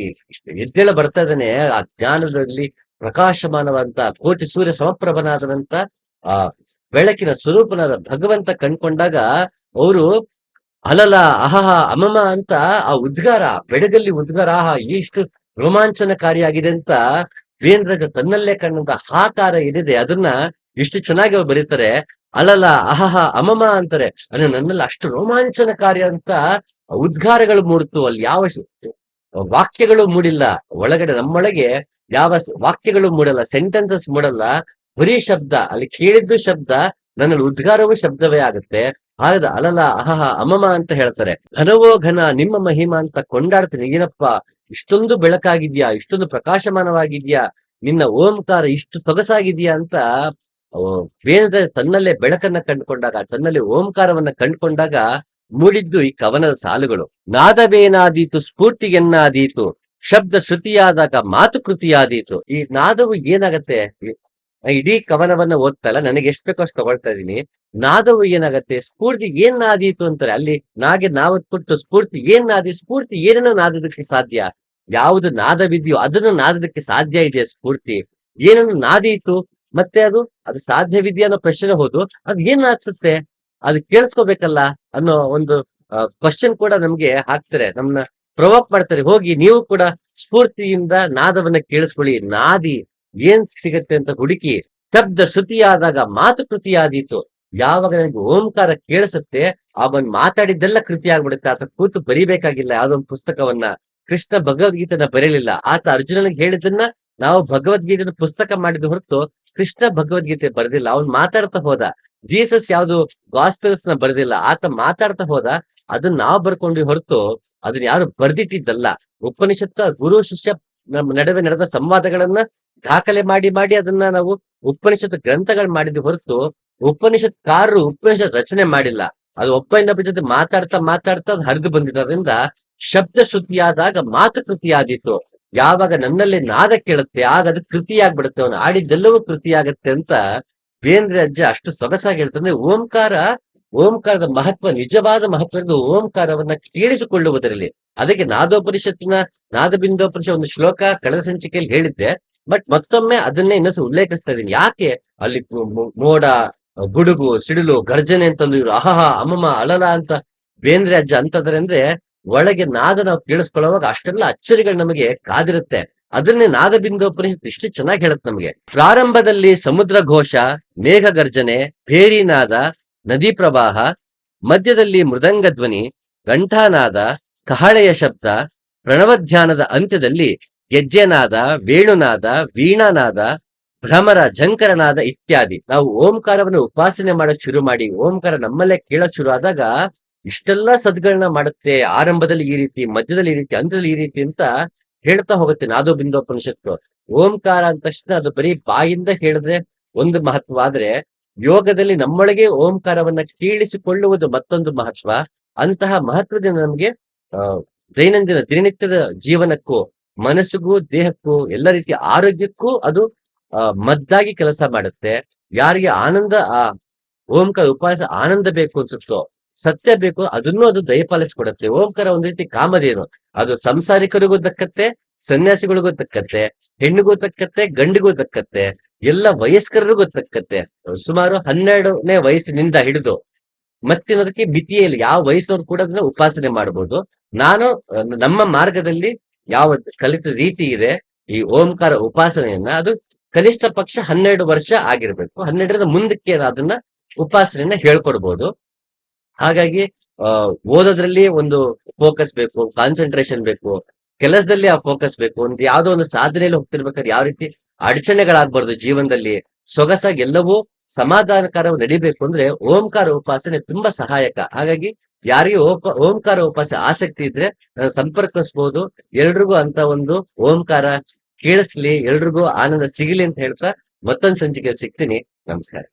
ಎದ್ದೇಳ ಬರ್ತಾ ಇದ್ದಾನೆ, ಆ ಜ್ಞಾನದಲ್ಲಿ ಪ್ರಕಾಶಮಾನವಂತ, ಕೋಟಿ ಸೂರ್ಯ ಸಮಪ್ರಭನಾದವಂತ ಆ ಬೆಳಕಿನ ಸ್ವರೂಪನಾದ ಭಗವಂತ ಕಂಡ್ಕೊಂಡಾಗ ಅವರು, ಅಲಲ, ಅಹಹ, ಅಮಮ ಅಂತ ಆ ಉದ್ಗಾರ ಬೆಳಗಲ್ಲಿ ಉದ್ಗಾರ, ಆಹ ಎಷ್ಟು ರೋಮಾಂಚನಕಾರಿಯಾಗಿದೆ ಅಂತ ವೇಂದ್ರಜ ತನ್ನಲ್ಲೇ ಕಂಡಂತ ಹಾಕಾರ ಏನಿದೆ ಅದನ್ನ ಇಷ್ಟು ಚೆನ್ನಾಗಿ ಅವ್ರು ಬರೀತಾರೆ. ಅಲಲ ಅಹಹ ಅಮಮ ಅಂತಾರೆ. ಅಂದ್ರೆ ನನ್ನಲ್ಲಿ ಅಷ್ಟು ರೋಮಾಂಚನಕಾರಿ ಅಂತ ಉದ್ಗಾರಗಳು ಮೂಡ್ತು, ಅಲ್ಲಿ ಯಾವ ವಾಕ್ಯಗಳು ಮೂಡಿಲ್ಲ. ಒಳಗಡೆ ನಮ್ಮೊಳಗೆ ಯಾವ ವಾಕ್ಯಗಳು ಮೂಡಲ್ಲ ಸೆಂಟೆನ್ಸಸ್ ಮೂಡಲ್ಲ. ಬರೀ ಶಬ್ದ, ಅಲ್ಲಿ ಕೇಳಿದ್ದು ಶಬ್ದ, ನನ್ನಲ್ಲಿ ಉದ್ಗಾರವೂ ಶಬ್ದವೇ ಆಗುತ್ತೆ. ಆಗ ಅಲಲ ಅಹಹ ಅಮಮ ಅಂತ ಹೇಳ್ತಾರೆ. ಘನವೋ ಘನ, ನಿಮ್ಮ ಮಹಿಮಾ ಅಂತ ಕೊಂಡಾಡ್ತೀನಿ. ಏನಪ್ಪ, ಇಷ್ಟೊಂದು ಬೆಳಕಾಗಿದ್ಯಾ, ಇಷ್ಟೊಂದು ಪ್ರಕಾಶಮಾನವಾಗಿದ್ಯಾ, ನಿನ್ನ ಓಂಕಾರ ಇಷ್ಟು ಸೊಗಸಾಗಿದ್ಯಾ ಅಂತ ವೇದ ತನ್ನಲ್ಲೇ ಬೆಳಕನ್ನ ಕಂಡುಕೊಂಡಾಗ, ತನ್ನಲ್ಲಿ ಓಂಕಾರವನ್ನ ಕಂಡುಕೊಂಡಾಗ ಮೂಡಿದ್ದು ಈ ಕವನದ ಸಾಲುಗಳು. ನಾದವೇನಾದೀತು ಸ್ಫೂರ್ತಿಗೆನ್ನಾದೀತು ಶಬ್ದ ಶ್ರುತಿಯಾದಾಗ ಮಾತು ಕೃತಿಯಾದೀತು ಈ ನಾದವು ಏನಾಗತ್ತೆ? ಇಡೀ ಕವನವನ್ನ ಓದ್ತಲ್ಲ, ನನಗೆ ಎಷ್ಟು ಬೇಕೋ ಅಷ್ಟು ತಗೊಳ್ತಾ ಇದೀನಿ ನಾದವು ಏನಾಗತ್ತೆ? ಸ್ಫೂರ್ತಿ ಏನ್ ನಾದೀತು ಅಂತಾರೆ. ಅಲ್ಲಿ ನಾಗೆ ನಾವು ಕೊಟ್ಟು ಸ್ಫೂರ್ತಿ ಏನ್ ನಾದಿ ಸ್ಫೂರ್ತಿ ಏನನ್ನ ನಾದೋದಕ್ಕೆ ಸಾಧ್ಯ? ಯಾವುದು ನಾದವಿದೆಯೋ ಅದನ್ನು ನಾದೋದಕ್ಕೆ ಸಾಧ್ಯ ಇದೆಯಾ ಸ್ಫೂರ್ತಿ? ಏನನ್ನು ನಾದೀತು ಮತ್ತೆ ಅದು ಅದು ಸಾಧ್ಯವಿದೆಯಾ ಅನ್ನೋ ಪ್ರಶ್ನೆ ಹೋದು. ಅದು ಏನ್ ಅನ್ಸುತ್ತೆ? ಅದು ಕೇಳಿಸ್ಕೋಬೇಕಲ್ಲ ಅನ್ನೋ ಒಂದು ಕ್ವಶನ್ ಕೂಡ ನಮ್ಗೆ ಹಾಕ್ತಾರೆ. ನಮ್ನ ಪ್ರವೋಕ್ ಮಾಡ್ತಾರೆ. ಹೋಗಿ ನೀವು ಕೂಡ ಸ್ಫೂರ್ತಿಯಿಂದ ನಾದವನ್ನ ಕೇಳಿಸ್ಕೊಳ್ಳಿ. ನಾದಿ ಏನ್ ಸಿಗತ್ತೆ ಅಂತ ಹುಡುಕಿ, ಶಬ್ದ ಶ್ರುತಿಯಾದಾಗ ಮಾತು ಕೃತಿಯಾದೀತು. ಯಾವಾಗ ನನಗೆ ಓಂಕಾರ ಕೇಳಿಸುತ್ತೆ, ಅವನ್ ಮಾತಾಡಿದ್ದೆಲ್ಲ ಕೃತಿ ಆಗ್ಬಿಡುತ್ತೆ. ಆತ ಕೂತು ಬರಿಬೇಕಾಗಿಲ್ಲ. ಯಾವ್ದೊಂದು ಪುಸ್ತಕವನ್ನ ಕೃಷ್ಣ ಭಗವದ್ಗೀತನ ಬರೀಲಿಲ್ಲ. ಆತ ಅರ್ಜುನನಿಗೆ ಹೇಳಿದ್ದನ್ನ ನಾವು ಭಗವದ್ಗೀತೆನ ಪುಸ್ತಕ ಮಾಡಿದ ಹೊರತು ಕೃಷ್ಣ ಭಗವದ್ಗೀತೆ ಬರೆದಿಲ್ಲ. ಅವ್ನ್ ಮಾತಾಡ್ತಾ ಹೋದ. ಜೀಸಸ್ ಯಾವ್ದು ಗಾಸ್ಪೆಲ್ಸ್ನ ಬರೆದಿಲ್ಲ. ಆತ ಮಾತಾಡ್ತಾ ಹೋದ. ಅದನ್ನ ನಾವು ಬರ್ಕೊಂಡ್ವಿ ಹೊರತು ಅದನ್ನ ಯಾರು ಬರ್ದಿಟ್ಟಿದ್ದಲ್ಲ. ಉಪನಿಷತ್ತ ಗುರು ಶಿಷ್ಯ ನಡುವೆ ನಡೆದ ಸಂವಾದಗಳನ್ನ ದಾಖಲೆ ಮಾಡಿ ಮಾಡಿ ಅದನ್ನ ನಾವು ಉಪನಿಷತ್ ಗ್ರಂಥಗಳು ಮಾಡಿದ್ವಿ ಹೊರತು ಉಪನಿಷತ್ ಕಾರರು ಉಪನಿಷತ್ ರಚನೆ ಮಾಡಿಲ್ಲ. ಅದು ಒಬ್ಬ ಇನ್ನೊಬ್ಬ ಜೊತೆ ಮಾತಾಡ್ತಾ ಮಾತಾಡ್ತಾ ಅದು ಹರಿದು ಬಂದಿರೋದ್ರಿಂದ ಶಬ್ದ ಶ್ರುತಿಯಾದಾಗ ಮಾತು ಕೃತಿಯಾದೀತು ಯಾವಾಗ ನನ್ನಲ್ಲಿ ನಾದ ಕೇಳುತ್ತೆ, ಆಗ ಅದು ಕೃತಿಯಾಗ್ಬಿಡುತ್ತೆ, ಅವನು ಆಡಿದ್ದೆಲ್ಲವೂ ಕೃತಿಯಾಗತ್ತೆ ಅಂತ ಬೇಂದ್ರೆ ಅಜ್ಜ ಅಷ್ಟು ಸೊಗಸಾಗಿ ಹೇಳ್ತಾರೆ ಓಂಕಾರ, ಓಂಕಾರದ ಮಹತ್ವ, ನಿಜವಾದ ಮಹತ್ವದ ಓಂಕಾರವನ್ನ ಕೇಳಿಸಿಕೊಳ್ಳುವುದರಲ್ಲಿ. ಅದಕ್ಕೆ ನಾದೋಪನಿಷತ್ತಿನ ನಾದಬಿಂದೋಪನಿಷತ್ ಒಂದು ಶ್ಲೋಕ ಕಳೆದ ಸಂಚಿಕೆಯಲ್ಲಿ ಹೇಳಿದ್ದೆ, ಬಟ್ ಮತ್ತೊಮ್ಮೆ ಅದನ್ನೇ ಇನ್ನೊಂದು ಉಲ್ಲೇಖಿಸ್ತಾ ಇದ್ದೀನಿ. ಯಾಕೆ? ಅಲ್ಲಿ ಮೋಡ, ಗುಡುಗು, ಸಿಡಿಲು, ಗರ್ಜನೆ ಅಂತಂದು ಇವರು, ಅಹಹ ಅಮಮ ಅಳಲ ಅಂತ ಬೇಂದ್ರೆ ಅಜ್ಜ ಅಂತಂದ್ರೆ ಅಂದ್ರೆ ಒಳಗೆ ನಾದ ನಾವು ಕೇಳಿಸ್ಕೊಳ್ಳುವಾಗ ಅಷ್ಟೆಲ್ಲ ಅಚ್ಚರಿಗಳು ನಮಗೆ ಕಾದಿರುತ್ತೆ. ಅದನ್ನೇ ನಾದ ಬಿಂದೋಪನಿಷತ್ ಇಷ್ಟು ಚೆನ್ನಾಗಿ ಹೇಳುತ್ತೆ ನಮಗೆ. ಪ್ರಾರಂಭದಲ್ಲಿ ಸಮುದ್ರ ಘೋಷ, ಮೇಘ ಗರ್ಜನೆ ಭೇರಿ ನಾದ, ನದಿ ಪ್ರವಾಹ, ಮಧ್ಯದಲ್ಲಿ ಮೃದಂಗ ಧ್ವನಿ ಘಂಟಾನಾದ ಕಹಳೆಯ ಶಬ್ದ ಪ್ರಣವಧ್ಯಾನದ ಅಂತ್ಯದಲ್ಲಿ ಗೆಜ್ಜೆನಾದ ವೇಣುನಾದ ವೀಣಾನಾದ ಭ್ರಮರ ಜಂಕರನಾದ ಇತ್ಯಾದಿ. ನಾವು ಓಂಕಾರವನ್ನು ಉಪಾಸನೆ ಮಾಡಕ್ ಶುರು ಮಾಡಿ, ಓಂಕಾರ ನಮ್ಮಲ್ಲೇ ಕೇಳಕ್ ಶುರು ಆದಾಗ ಇಷ್ಟೆಲ್ಲ ಸದ್ಗಳನ್ನ ಮಾಡುತ್ತೆ, ಆರಂಭದಲ್ಲಿ ಈ ರೀತಿ, ಮಧ್ಯದಲ್ಲಿ ಈ ರೀತಿ, ಅಂತ್ಯದಲ್ಲಿ ಈ ರೀತಿ ಅಂತ ಹೇಳ್ತಾ ಹೋಗುತ್ತೆ ನಾದೋ ಬಿಂದೋಪನಿಷತ್ತು ಓಂಕಾರ ಅಂದ ತಕ್ಷಣ ಅದು ಬರೀ ಬಾಯಿಂದ ಹೇಳಿದ್ರೆ ಒಂದು ಮಹತ್ವ. ಆದ್ರೆ ಯೋಗದಲ್ಲಿ ನಮ್ಮೊಳಗೆ ಓಂಕಾರವನ್ನ ಕೀಳಿಸಿಕೊಳ್ಳುವುದು ಮತ್ತೊಂದು ಮಹತ್ವ. ಅಂತಹ ಮಹತ್ವದಿಂದ ನಮಗೆ ದೈನಂದಿನ, ದಿನನಿತ್ಯದ ಜೀವನಕ್ಕೂ, ಮನಸ್ಸಿಗೂ, ದೇಹಕ್ಕೂ, ಎಲ್ಲ ರೀತಿಯ ಆರೋಗ್ಯಕ್ಕೂ ಅದು ಮದ್ದಾಗಿ ಕೆಲಸ ಮಾಡುತ್ತೆ. ಯಾರಿಗೆ ಆನಂದ, ಆ, ಓಂಕಾರ, ಉಪವಾಸ ಆನಂದ ಬೇಕು ಅನ್ಸುತ್ತೋ ಸತ್ಯ ಬೇಕು, ಅದನ್ನೂ ಅದು ದಯಪಾಲಿಸ್ಕೊಡತ್ತೆ ಓಂಕಾರ ಒಂದ್ ರೀತಿ ಕಾಮಧೇನು. ಅದು ಸಂಸಾರಿಕರಿಗೂ ತಕ್ಕತ್ತೆ ಸನ್ಯಾಸಿಗಳಿಗೂ ತಕ್ಕತ್ತೆ ಹೆಣ್ಣಿಗೂ ತಕ್ಕತ್ತೆ ಗಂಡಿಗೂ ತಕ್ಕತ್ತೆ ಎಲ್ಲ ವಯಸ್ಕರಿಗೂ ತಕ್ಕತ್ತೆ ಸುಮಾರು ಹನ್ನೆರಡನೇ ವಯಸ್ಸಿನಿಂದ ಹಿಡಿದು ಮತ್ತಿನದಕ್ಕೆ ಮಿತಿಯಲ್ಲಿ ಯಾವ ವಯಸ್ಸಿನವ್ರು ಕೂಡ ಅದನ್ನ ಉಪಾಸನೆ ಮಾಡಬಹುದು ನಾನು, ನಮ್ಮ ಮಾರ್ಗದಲ್ಲಿ ಯಾವ ಕಲಿತ ರೀತಿ ಇದೆ, ಈ ಓಂಕಾರ ಉಪಾಸನೆಯನ್ನ, ಅದು ಕನಿಷ್ಠ ಪಕ್ಷ ಹನ್ನೆರಡು ವರ್ಷ ಆಗಿರ್ಬೇಕು. ಹನ್ನೆರಡರಿಂದ ಮುಂದಕ್ಕೆ ಅದನ್ನ ಉಪಾಸನೆಯನ್ನ ಹೇಳ್ಕೊಡ್ಬೋದು. ಹಾಗಾಗಿ ಓದೋದ್ರಲ್ಲಿ ಒಂದು ಫೋಕಸ್ ಬೇಕು ಕಾನ್ಸಂಟ್ರೇಷನ್ ಬೇಕು, ಕೆಲಸದಲ್ಲಿ ಆ ಫೋಕಸ್ ಬೇಕು, ಒಂದು ಯಾವ್ದೋ ಒಂದು ಸಾಧನೆಯಲ್ಲಿ ಹೋಗ್ತಿರ್ಬೇಕಾದ್ರೆ ಯಾವ ರೀತಿ ಅಡಚಣೆಗಳಾಗ್ಬಾರ್ದು ಜೀವನದಲ್ಲಿ, ಸೊಗಸಾಗಿ ಎಲ್ಲವೂ ಸಮಾಧಾನಕಾರ ನಡಿಬೇಕು ಅಂದ್ರೆ ಓಂಕಾರ ಉಪಾಸನೆ ತುಂಬಾ ಸಹಾಯಕ. ಹಾಗಾಗಿ, ಯಾರಿಗೆ ಓಂಕಾರ ಉಪಾಸ ಆಸಕ್ತಿ ಇದ್ರೆ ನಾನು ಸಂಪರ್ಕಿಸಬಹುದು ಎಲ್ರಿಗೂ ಅಂತ ಒಂದು ಓಂಕಾರ ಕೇಳಿಸ್ಲಿ, ಎಲ್ರಿಗೂ ಆನಂದ ಸಿಗಲಿ ಅಂತ ಹೇಳ್ತಾ ಮತ್ತೊಂದು ಸಂಚಿಕೆ ಸಿಗ್ತೀನಿ. ನಮಸ್ಕಾರ.